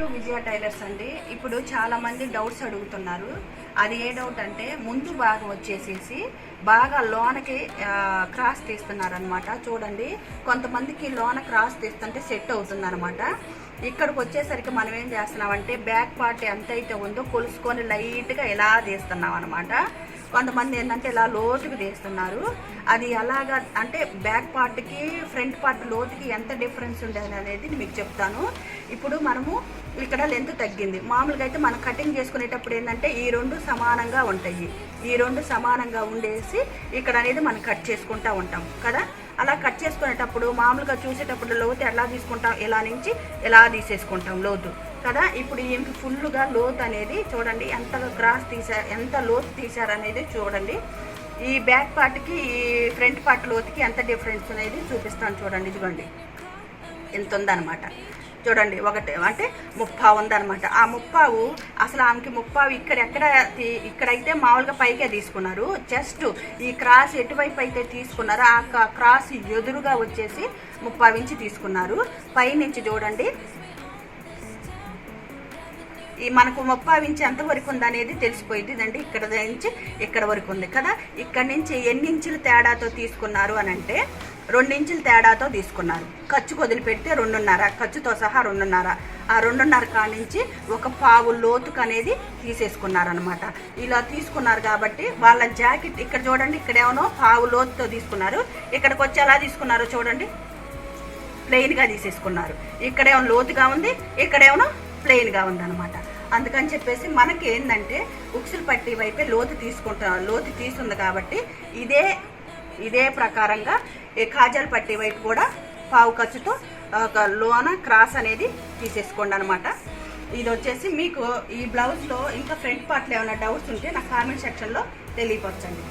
To Vijaya tailors అండి. ఇప్పుడు చాలా మంది డౌట్స్ అడుగుతున్నారు. అది ఏ డౌట్ అంటే ముందు భాగం వచ్చేసేసి బాగా లోనకి క్రాస్ తీస్తున్నారు అనమాట చూడండి కొంతమందికి లోన క్రాస్ తీస్తుంటే సెట్ అవుతుందన్నమాట. ఇక్కడికి వచ్చేసరికి మనం ఏం చేస్తున్నామంటే బ్యాక్ పార్ట్ ఎంత అయితే ఉందో కొలుసుకొని లైట్గా ఇలా తీస్తున్నాం అనమాట కొంతమంది ఏంటంటే ఇలా లోతుకు తీస్తున్నారు. అది ఎలాగా అంటే బ్యాక్ పార్ట్కి ఫ్రంట్ పార్ట్ లోతుకి ఎంత డిఫరెన్స్ ఉండేది అనేది మీకు చెప్తాను. ఇప్పుడు మనము ఇక్కడ లెంత్ తగ్గింది. మామూలుగా అయితే మనం కటింగ్ చేసుకునేటప్పుడు ఏంటంటే ఈ రెండు సమానంగా ఉంటాయి. ఈ రెండు సమానంగా ఉండేసి ఇక్కడ అనేది మనం కట్ చేసుకుంటూ ఉంటాం కదా. అలా కట్ చేసుకునేటప్పుడు మామూలుగా చూసేటప్పుడు లోతు ఎలా తీసుకుంటాం? ఇలా నుంచి ఎలా తీసేసుకుంటాం లోతు? కదా ఇప్పుడు ఈయనకి ఫుల్గా లోతు అనేది చూడండి ఎంత క్రాస్ తీసారు ఎంత లోతు తీశారనేది చూడండి. ఈ బ్యాక్ పార్ట్కి ఈ ఫ్రంట్ పార్ట్ లోతుకి ఎంత డిఫరెన్స్ అనేది చూపిస్తాను చూడండి ఇదిగోండి. ఎంత ఉందన్నమాట. చూడండి ఒకటి అంటే ముప్పావు ఉందన్నమాట. ఆ ముప్పావు అసలు ఆమెకి ముప్పావు ఇక్కడ ఎక్కడ తీ- ఇక్కడైతే మామూలుగా పైకే తీసుకున్నారు. జస్ట్ ఈ క్రాస్ ఎటువైపు అయితే తీసుకున్నారో ఆ క- క్రాస్ ఎదురుగా వచ్చేసి ముప్పావు ఇంచి తీసుకున్నారు. పైనుంచి చూడండి ఈ మనకు ముప్పావు ఇంచి ఎంత వరకు ఉంది అనేది తెలిసిపోయింది ఇక్కడ నుంచి ఇక్కడ వరకు ఉంది కదా. ఇక్కడ నుంచి ఎన్ని ఇంచులు తేడాతో తీసుకున్నారు అని అంటే రెండించుల తేడాతో తీసుకున్నారు. ఖర్చు వదిలిపెడితే రెండున్నర ఖర్చుతో సహా రెండున్నర. ఆ రెండున్నర కాడి నుంచి ఒక పావు లోతుకు అనేది తీసేసుకున్నారనమాట ఇలా తీసుకున్నారు కాబట్టి వాళ్ళ జాకెట్ ఇక్కడ చూడండి ఇక్కడ ఏమో పావు లోతుతో తీసుకున్నారు. ఇక్కడికి వచ్చి ఎలా తీసుకున్నారో చూడండి. ప్లెయిన్గా తీసేసుకున్నారు. ఇక్కడేమో లోతుగా ఉంది ఇక్కడేమో ప్లెయిన్గా ఉందన్నమాట. అందుకని చెప్పేసి మనకి ఏంటంటే ఉక్సులు పట్టి వైపే లోతు తీసుకుంటా లోతు తీసుంది కాబట్టి ఇదే ఇదే ప్రకారంగా ఈ కాజల్ పట్టి వైపు కూడా పావు ఖర్చుతో ఒక లోన క్రాస్ అనేది తీసేసుకోండి అనమాట ఇది వచ్చేసి మీకు ఈ బ్లౌజ్లో ఇంకా ఫ్రంట్ పార్ట్లో ఏమైనా డౌట్స్ ఉంటే నా కామెంట్ సెక్షన్లో తెలియపరచండి.